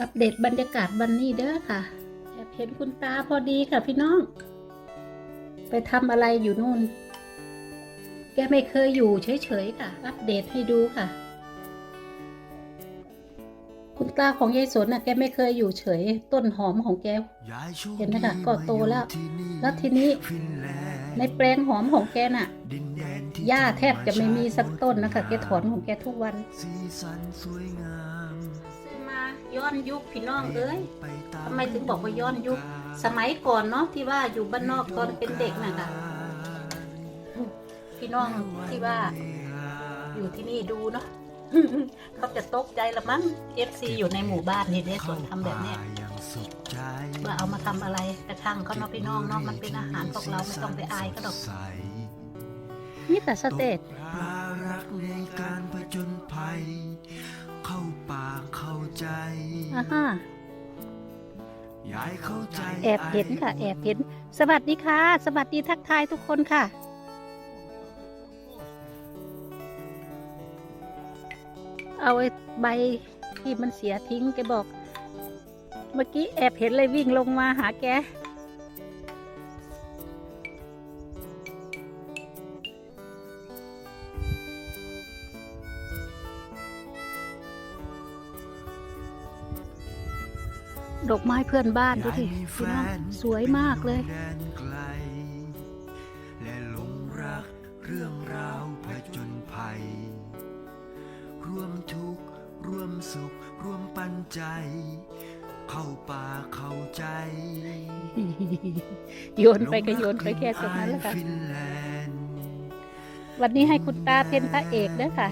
อัปเดตบรรยากาศวันนี้เด้อค่ะแอบเห็นคุณตาพอดีค่ะพี่น้อง ไปทำอะไรอยู่นู่น แกไม่เคยอยู่เฉยๆค่ะ อัปเดตให้ดูค่ะ คุณตาของยายสนน่ะแกไม่เคยอยู่เฉย ต้นหอมของแก เห็นไหมคะก็โตแล้ว แล้วทีนี้ ในแปลงหอมของแกน่ะหญ้าแทบจะไม่มีสักต้นนะคะแกถอนของแกทุกวัน ย้อนยุคพี่น้องเอ้ยทำไมถึงบอกว่าย้อนยุค สมัยก่อนเนาะที่ว่าอยู่บ้านนอกตอนเป็นเด็กน่ะค่ะพี่น้องที่ว่า อยู่ที่นี่ดูเนาะเขาจะตกใจละมั้ง FC อยู่ในหมู่บ้านนี่ได้ส่วนทำแบบเนี้ยอย่างสุขใจว่าเอามาทำอะไรกระทั่งเขาเนาะพี่น้องเนาะมันเป็นอาหารพวกเราไม่ต้องไปอายก็ดอกใสนี่แต่สเตจปลารักในการผจญภัย เข้าป่าเข้าใจอ่าฮะยายเข้าใจแอบเห็นค่ะ แอบเห็น สวัสดีค่ะ สวัสดีทักทายทุกคนค่ะ เอาไอ้ใบที่มันเสียทิ้งแกบอก เมื่อกี้แอบเห็นเลยวิ่งลงมาหาแก ดอกไม้เพื่อนบ้านดูดิพี่น้องสวยมากเลยแดนไกลและหลงรักเรื่องราวผจญภัย ร่วมทุกข์ร่วมสุข ร่วมปันใจ เข้าป่าเข้าใจโยนไปก็โยนไปแค่ตรงนั้นแหละค่ะฟินแลนด์วันนี้ให้คุณตาเป็นพระเอกเด้อค่ะ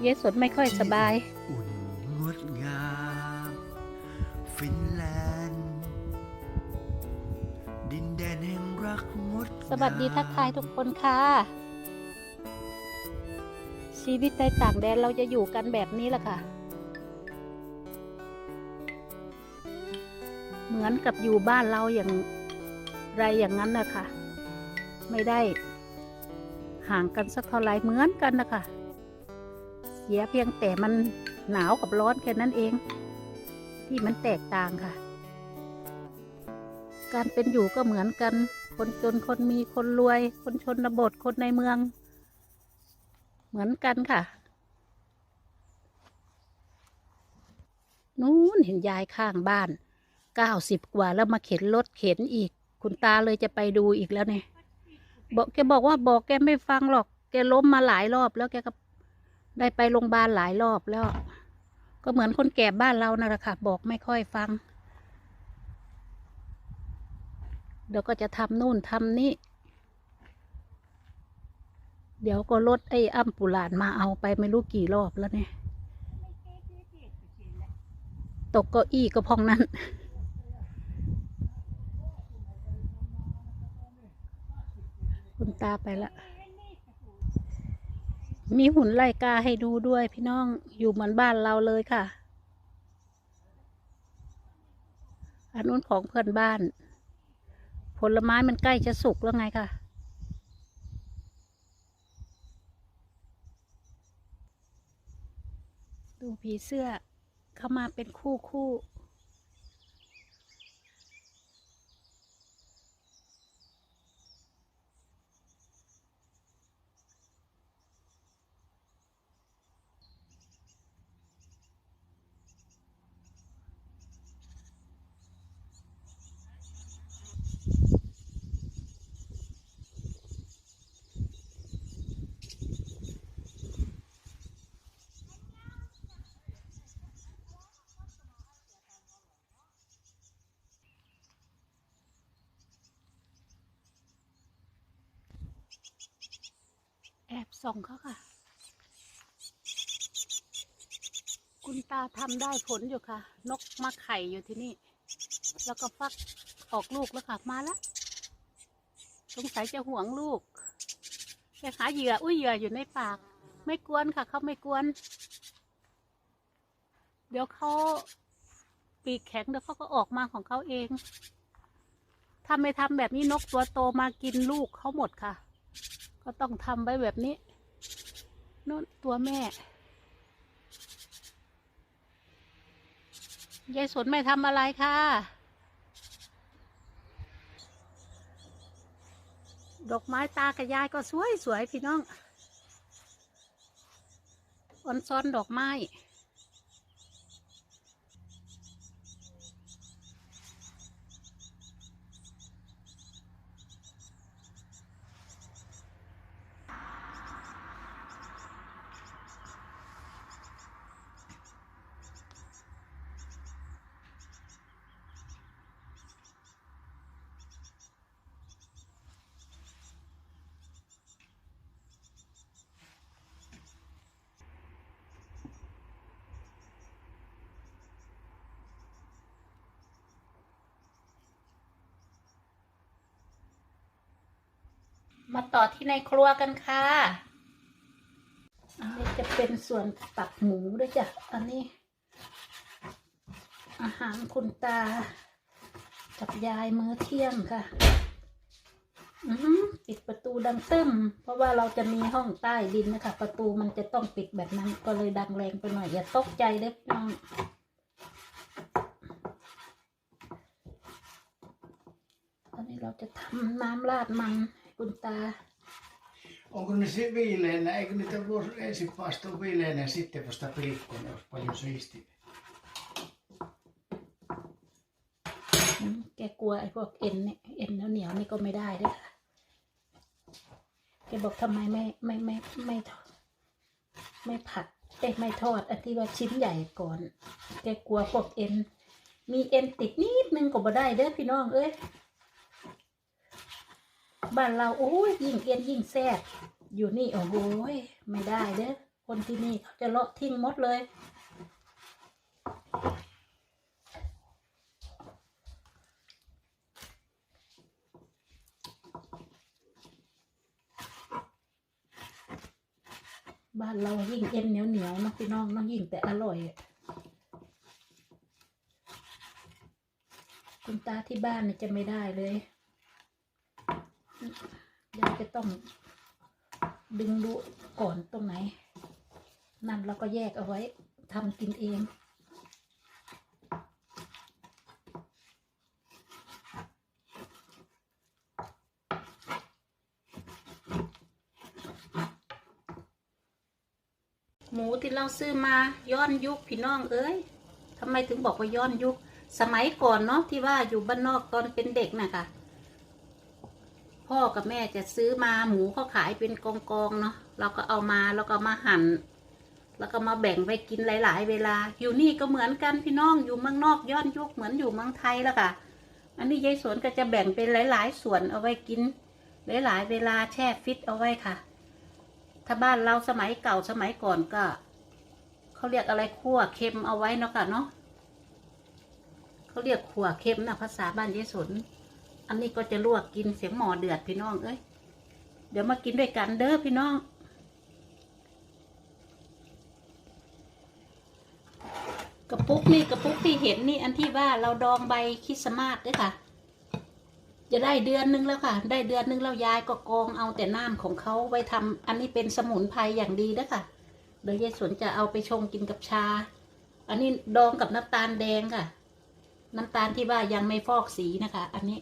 เยสนไม่ค่อยสบาย สวัสดีทักทายทุกคนค่ะ ชีวิตในต่างแดนเราจะอยู่กันแบบนี้แหละค่ะ เหมือนกับอยู่บ้านเราอย่างไรอย่างนั้นนะคะ ไม่ได้ ห่างกันสักเท่าไหรเหมือนกันนะคะ เสียเพียงแต่มันหนาวกับร้อนแค่นั้นเอง ที่มันแตกต่างค่ะ การเป็นอยู่ก็เหมือนกัน คนจนคนมีคนรวย คนชนบทคนในเมือง เหมือนกันค่ะ นู้นเห็นยายข้างบ้านเก้าสิบกว่าแล้วมาเข็นรถเข็นอีก คุณตาเลยจะไปดูอีกแล้วเนี่ยบอกแกบอกว่าบอกแกไม่ฟังหรอก แกล้มมาหลายรอบแล้วแกก็ได้ไปโรงพยาบาลหลายรอบแล้ว ก็เหมือนคนแก่บ้านเรานั่นแหละค่ะ บอกไม่ค่อยฟัง เดี๋ยวก็จะทำนู่นทำนี่ เดี๋ยวก็รถไอ้อัมปุลานมาเอาไปไม่รู้กี่รอบแล้วเนี่ย ตกเก้าอี้ก็พองนั้น คุณตาไปละ มีหุ่นไล่กาให้ดูด้วยพี่น้องอยู่เหมือนบ้านเราเลยค่ะ อันนู้นของเพื่อนบ้าน ลไม้มันใกล้จะสุกแล้วไงค่ะ ดูผีเสื้อเข้ามาเป็นคู่คู่ ส่องเขาค่ะ คุณตาทำได้ผลอยู่ค่ะ นกมาไข่อยู่ที่นี่ แล้วก็ฟักออกลูกแล้วค่ะ มาแล้วสงสัยจะห่วงลูกแกหาเหยื่อ อุ้ยเหยื่ออยู่ในปาก ไม่กวนค่ะ เขาไม่กวน เดี๋ยวเขาปีกแข็งเดี๋ยวเขาก็ออกมาของเขาเองถ้าไม่ทำแบบนี้นกตัวโตมากินลูกเขาหมดค่ะ ก็ต้องทำไว้แบบนี้ นู่นตัวแม่ยายสนไม่ทำอะไรค่ะ ดอกไม้ตากับยายก็สวยสวยพี่น้องออนซ้อนดอกไม้ มาต่อที่ในครัวกันค่ะ อันนี้จะเป็นส่วนตับหมูด้วยจ้ะ อันนี้ อาหารคุณตา กับยายมื้อเที่ยงค่ะอืปิดประตูดังตึ้ม เพราะว่าเราจะมีห้องใต้ดินนะคะ ประตูมันจะต้องปิดแบบนั้น ก็เลยดังแรงไปหน่อย อย่าตกใจเด้อพี่น้องตอนนี้เราจะทำน้ำราดมัน คุณตา Onko ne se viileänä? Eikö niitä voisi ensin paistaa viileänä ja sitten vasta pilkkoa? Ne olisi paljon siistiä. อืมแกกลัวไอ้พวกเอ็นเนี่ยเอ็นเหนียวๆนี่ก็ไม่ได้ด้วยค่ะแกบอกทำไมไม่ไม่ไม่ไม่ทอดไม่ผัดเอ้ยไม่ทอดอันที่ว่าชิ้นใหญ่ก่อน แกกลัวพวกเอ็น มีเอ็นติดนิดนึงก็บ่ได้เด้อพี่น้องเอ้ย บ้านเราโอ้ยยิ่งเอ็นยิ่งแซ่บอยู่นี่โอ้โหยไม่ได้เด้อคนที่นี่เขาจะเลาะทิ้งหมดเลย บ้านเรายิ่งเอ็นเหนียวเหนียวนะพี่น้องเนาะยิ่งแต่อร่อยคุณตาที่บ้านจะไม่ได้เลย ยายจะต้องดึงดูก่อนตรงไหน นั่นเราก็แยกเอาไว้ทำกินเอง หมูที่เราซื้อมาย้อนยุคพี่น้องเอ้ยทำไมถึงบอกว่าย้อนยุค สมัยก่อนเนาะที่ว่าอยู่บ้านนอกตอนเป็นเด็กนะคะ พ่อกับแม่จะซื้อมาหมูเขาขายเป็นกองๆเนาะเราก็เอามาแล้วก็มาหั่นแล้วก็มาแบ่งไปกินหลาย ๆ เวลา อยู่นี่ก็เหมือนกันพี่น้องอยู่เมืองนอกย้อนยุคเหมือนอยู่เมืองไทยแล้วค่ะ อันนี้ยายสวนก็จะแบ่งเป็นหลาย ๆ ส่วนเอาไว้กิน หลาย ๆ เวลาแช่ฟิตเอาไว้ค่ะ ถ้าบ้านเราสมัยเก่าสมัยก่อนก็เขาเรียกอะไรขั่วเค็มเอาไว้เนาะค่ะเนาะเขาเรียกขั่วเค็มนะภาษาบ้านยายสวน อันนี้ก็จะลวกกินเสียงหมอเดือดพี่น้องเอ้ยเดี๋ยวมากินด้วยกันเด้อพี่น้อง กระปุกนี่กระปุกที่เห็นนี่อันที่ว่าเราดองใบคริสต์มาสด้วยค่ะ จะได้เดือนนึงแล้วค่ะ ได้เดือนนึงแล้วยายก็กองเอาแต่น้ำของเขาไว้ทำอันนี้เป็นสมุนไพรอย่างดีนะค่ะเดี๋ยวยายสวนจะเอาไปชงกินกับชา อันนี้ดองกับน้ำตาลแดงค่ะ น้ำตาลที่ว่ายังไม่ฟอกสีนะคะ อันนี้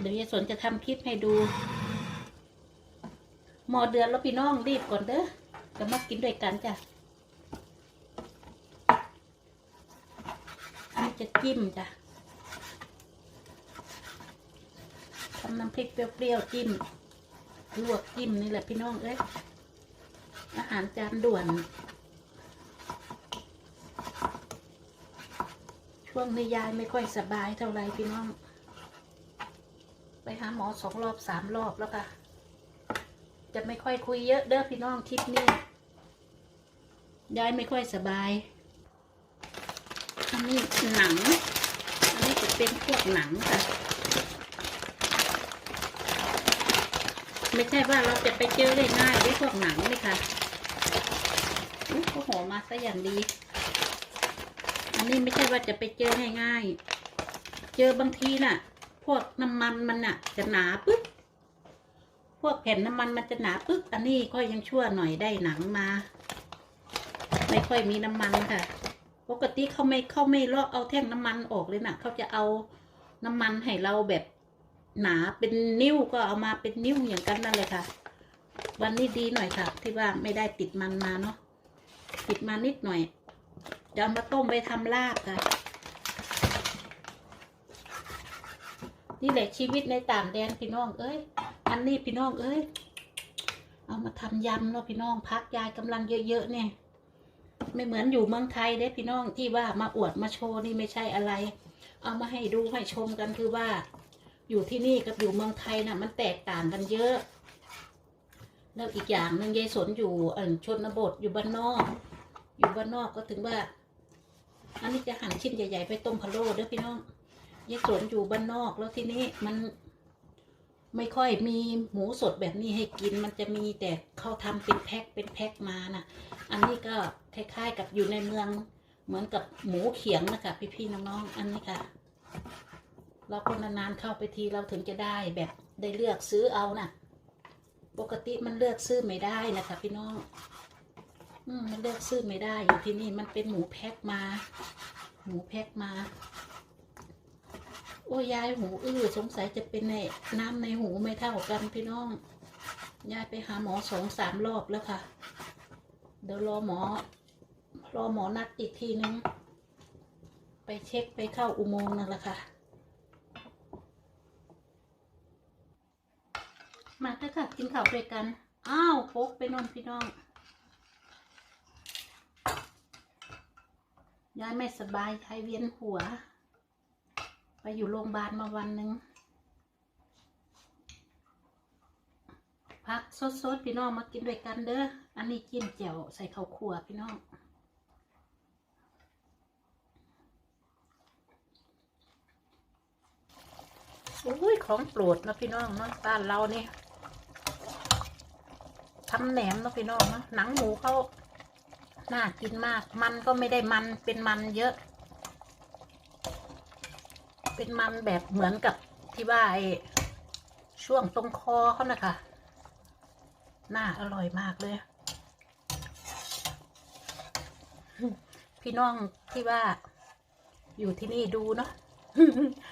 เดี๋ยวยายสนจะทำคลิปให้ดู หมอเดือนแล้วพี่น้องรีบก่อนเด้อจะมากินด้วยกันจ้ะอันนี้จะจิ้มจ้ะทำน้ำพริกเปรี้ยวๆจิ้ม ลวกจิ้มนี่แหละพี่น้องเอ้ยอาหารจานด่วน ช่วงนี้ยายไม่ค่อยสบายเท่าไรพี่น้อง ไปหาหมอสองรอบสามรอบแล้วค่ะ จะไม่ค่อยคุยเยอะเด้อพี่น้องคลิปนี้ยายไม่ค่อยสบายอันนี้หนัง อันนี้จะเป็นพวกหนังค่ะ ไม่ใช่ว่าเราจะไปเจอได้ง่ายได้พวกหนังนี่ค่ะอุ๊ยเขาห่อมาซะอย่างดี อันนี้ไม่ใช่ว่าจะไปเจอง่ายๆ เจอบางทีน่ะ พวกน้ำมันมันน่ะจะหนาปึ๊กพวกแผ่นน้ำมันมันจะหนาปึ๊กอันนี้ก็ยังชั่วหน่อยได้หนังมา ไม่ค่อยมีน้ำมันค่ะพปกติเขาไม่เขาไม่ลอกเอาแท่งน้ำมันออกเลยนะเขาจะเอาน้ำมันให้เราแบบหนาเป็นนิ้วก็เอามาเป็นนิ้วอย่างกันนั่นเลยค่ะ วันนี้ดีหน่อยค่ะ ที่ว่าไม่ได้ติดมันมาเนาะติดมานิดหน่อยจะเอามาต้มไปทำลาบค่ะ นี่แหละชีวิตในต่างแดนพี่น้อง เอ้ย อันนี้พี่น้องเอ้ย เอามาทำยำเนาะพี่น้องพักยายกำลังเยอะๆเนี่ย ไม่เหมือนอยู่เมืองไทยเด้พี่น้องที่ว่ามาอวดมาโชว์นี่ไม่ใช่อะไร เอามาให้ดูให้ชมกันคือว่า อยู่ที่นี่กับอยู่เมืองไทยน่ะ มันแตกต่างกันเยอะ แล้วอีกอย่างหนึ่งยายสนอยู่อ่อชนบทอยู่บ้านนอก อยู่บ้านนอกก็ถึงว่า อันนี้จะหั่นชิ้นใหญ่ ๆ ไปต้มพะโล้เด้อพี่น้อง ยายสวนอยู่บ้านนอกแล้วทีนี้มัน ไม่ค่อยมีหมูสดแบบนี้ให้กิน มันจะมีแต่เขาทำเป็นแพ็คเป็นแพ็คมาน่ะ อันนี้ก็คล้ายๆกับอยู่ในเมือง เหมือนกับหมูเขียงนะคะพี่ๆน้องๆอันนี้ค่ะ เราคนนานๆเข้าไปทีเราถึงจะได้แบบได้เลือกซื้อเอาน่ะ ปกติมันเลือกซื้อไม่ได้นะคะ พี่น้องอืมมันเลือกซื้อไม่ได้อยู่ที่นี่มันเป็นหมูแพ็คมา หมูแพ็คมา โอ้ยายหูอื้อสงสัยจะเป็นในน้ำในหูไม่เท่ากันพี่น้อง ยายไปหาหมอสองสามรอบแล้วค่ะ เดี๋ยวรอหมอ รอหมอนัดอีกทีนึง ไปเช็คไปเข้าอุโมงค์นั่นแหละค่ะ มาเถอะค่ะกินข้าวด้วยกัน อ้าวโป๊กไปนอนพี่น้อง ยายไม่สบายยายเวียนหัว ไปอยู่โรงพยาบาลมาวันหนึ่งพักสดๆพี่น้องมากินด้วยกันเด้อ อันนี้จิ้มแจ่วใส่ข้าวคั่วพี่น้องอุ้ยของโปรดนะพี่น้องเนาะบ้านเรานี่ทำแหนมนะพี่น้องนะหนังหมูเขาน่ากินมาก มันก็ไม่ได้มันเป็นมันเยอะ เป็นมันแบบเหมือนกับที่ว่าไอ้ช่วงตรงคอเขานะคะน่าอร่อยมากเลย พี่น้องที่ว่าอยู่ที่นี่ดูเนาะ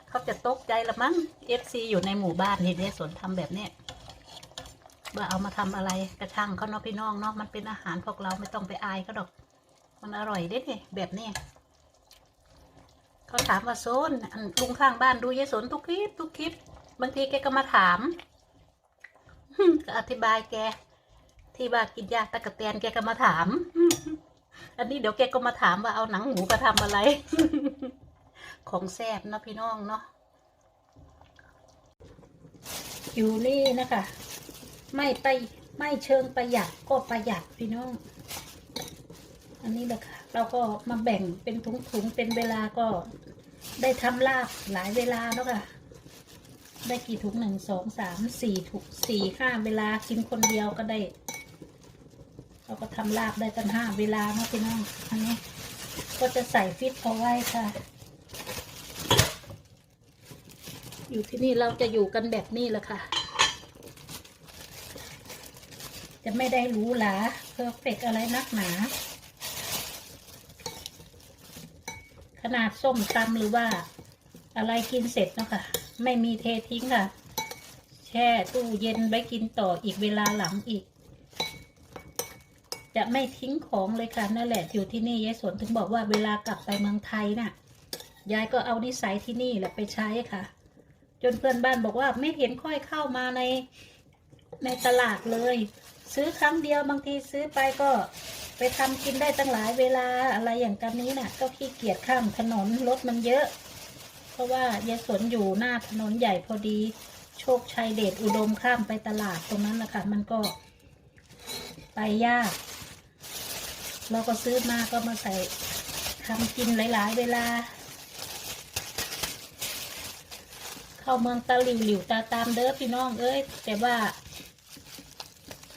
เขาจะตกใจละมั้ง FC อยู่ในหมู่บ้านเห็นยายสนทำแบบเนี้ยว่าเอามาทำอะไรกระช่างเขาเนาะพี่น้องเนาะมันเป็นอาหารพวกเราไม่ต้องไปอายเขาดอก มันอร่อยเด้เนี่ยแบบเนี้ย เขาถามว่าโซนลุงข้างบ้านดูยายสนทุกคลิปทุกคลิป บางทีแกก็มาถามก็อธิบายแก ที่ว่ากินยาตะกะแตนแกก็มาถาม อันนี้เดี๋ยวแกก็มาถามว่าเอาหนังหมูมาทำอะไร ของแซ่บเนาะพี่น้องเนาะอยู่นี่นะคะ ไม่ไปไม่เชิงประหยัดก็ประหยัดพี่น้อง อันนี้แหละค่ะ เราก็มาแบ่งเป็นถุงๆเป็นเวลาก็ได้ทำลาบหลายเวลาแล้วค่ะ ได้กี่ถุงหนึ่งสองสามสี่ถุงสี่ห้าเวลากินคนเดียวก็ได้ เราก็ทำลาบได้ตั้งห้าเวลาเนาะพี่น้องอันนี้ ก็จะใส่ฟิตเอาไว้ค่ะ อยู่ที่นี่เราจะอยู่กันแบบนี้แหละค่ะ จะไม่ได้หรู้หลาเพอร์เฟกอะไรนักหนา ข นาดส้มตำหรือว่า อะไรกินเสร็จเนาะค่ะไม่มีเททิ้งค่ะ แช่ตู้เย็นไว้กินต่ออีกเวลาหลังอีก จะไม่ทิ้งของเลยค่ะนั่นแหละอยู่ที่นี่ยายสวนถึงบอกว่าเวลากลับไปเมืองไทยน่ะยายก็เอานิสัยที่นี่แหละไปใช้ค่ะ จนเพื่อนบ้านบอกว่าไม่เห็นค่อยเข้ามาในในตลาดเลย ซื้อครั้งเดียวบางทีซื้อไปก็ไปทำกินได้ตั้งหลายเวลาอะไรอย่างกันนี้น่ะ ก็ขี้เกียจข้ามถนนรถมันเยอะ เพราะว่ายายสนอยู่หน้าถนนใหญ่พอดี โชคชัยเดชอุดมข้ามไปตลาดตรงนั้นนะคะมันก็ ไปยาก เราก็ซื้อมาก็มาใส่ทำกินหลาย ๆ เวลา เข้าเมืองตาหลิวหลิวตาตามเด้อพี่น้องเอ้ยแต่ว่า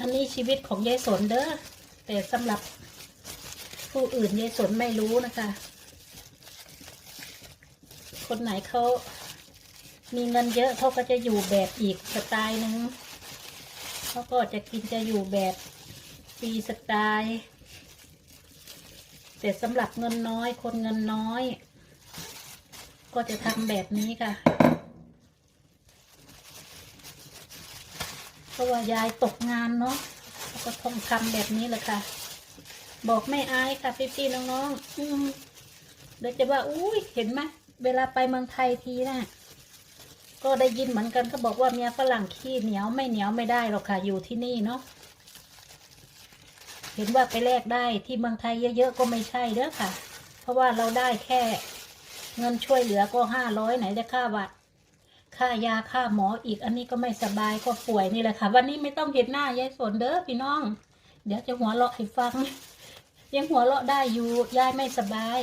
อันนี้ชีวิตของยายสนเด้อแต่สำหรับผู้อื่นยายสนไม่รู้นะคะ คนไหนเขามีเงินเยอะเขาก็จะอยู่แบบอีกสไตล์หนึ่งเขาก็จะกินจะอยู่แบบฟรีสไตล์แต่สำหรับเงินน้อยคนเงินน้อย ก็จะทำแบบนี้ค่ะ เพ ราะว่ายายตกงานเนาะก็ต้องทำแบบนี้แหละค่ะ บอกไม่อายค่ะพี่ๆน้องๆอืมเดี๋ยวจะว่าอุ้ยเห็นไหมเวลาไปเมืองไทยทีนะ่ะก็ได้ยินเหมือนกันก็บอกว่าเมียฝรั่งขี้เหนียวไม่เหนียวไม่ได้หรอกค่ะ อยู่ที่นี่เนาะเห็นว่าไปแลกได้ที่เมืองไทยเยอะๆก็ไม่ใช่เด้อค่ะ เพราะว่าเราได้แค่เงินช่วยเหลือก็ห้าร้อยไหนจะค่าวัด ค่ายาค่าหมออีกอันนี้ก็ไม่สบายก็ป่วยนี่แหละค่ะ วันนี้ไม่ต้องเห็นหน้ายายสนเด้อพี่น้อง เดี๋ยวจะหัวเราะให้ฟัง ยังหัวเราะได้อยู่ยายไม่สบาย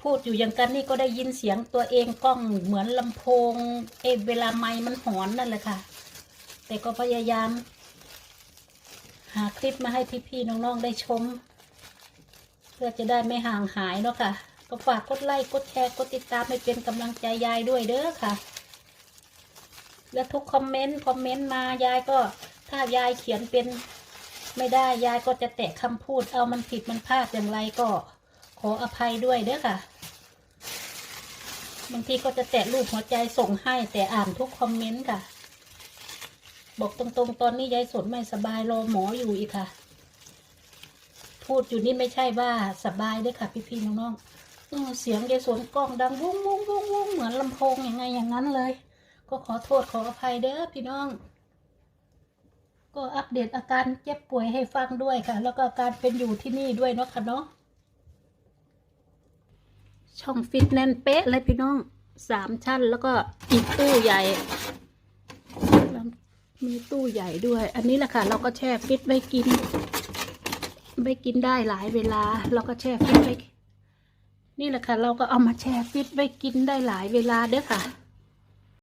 พูดอยู่อย่างกันนี่ก็ได้ยินเสียงตัวเองกล้องเหมือนลำโพง เอเวลาไม้มันหอนนั่นแหละค่ะ แต่ก็พยายาม หาคลิปมาให้พี่ๆน้องๆได้ชม เพื่อจะได้ไม่ห่างหายเนาะค่ะก็ฝากกดไลค์กดแชร์กดติดตามให้เป็นกำลังใจยายด้วยเด้อค่ะ และทุกคอมเมนต์คอมเมนต์มายายก็ถ้ายายเขียนเป็นไม่ได้ยายก็จะแตะคำพูดเอามันผิดมันพลาดอย่างไรก็ขออภัยด้วยเด้อค่ะบางทีก็จะแตะรูปหัวใจส่งให้แต่อ่านทุกคอมเมนต์ค่ะ บอกตรงๆ ตอนนี้ยายสนไม่สบายรอหมออยู่อีกค่ะ พูดอยู่นี่ไม่ใช่ว่าสบายด้วยค่ะ พี่ๆน้องๆเออเสียงยายสนกล้องดังวุ้งวุ้งวุ้งวุ้งเหมือนลำโพงยังไงอย่างนั้นเลย ก็ขอโทษขออภัยเด้อพี่น้อง ก็อัปเดตอาการเจ็บป่วยให้ฟังด้วยค่ะ แล้วก็การเป็นอยู่ที่นี่ด้วยเนาะค่ะเนาะช่องฟิตแน่นเป๊ะเลยพี่น้องสามชั้นแล้วก็อีกตู้ใหญ่มีตู้ใหญ่ด้วย อันนี้แหละค่ะ เราก็แช่ฟิตไว้กินไว้กินได้หลายเวลา เราก็แช่ฟิตไว้นี่แหละค่ะ เราก็เอามาแช่ฟิตไว้กินได้หลายเวลาเด้อค่ะ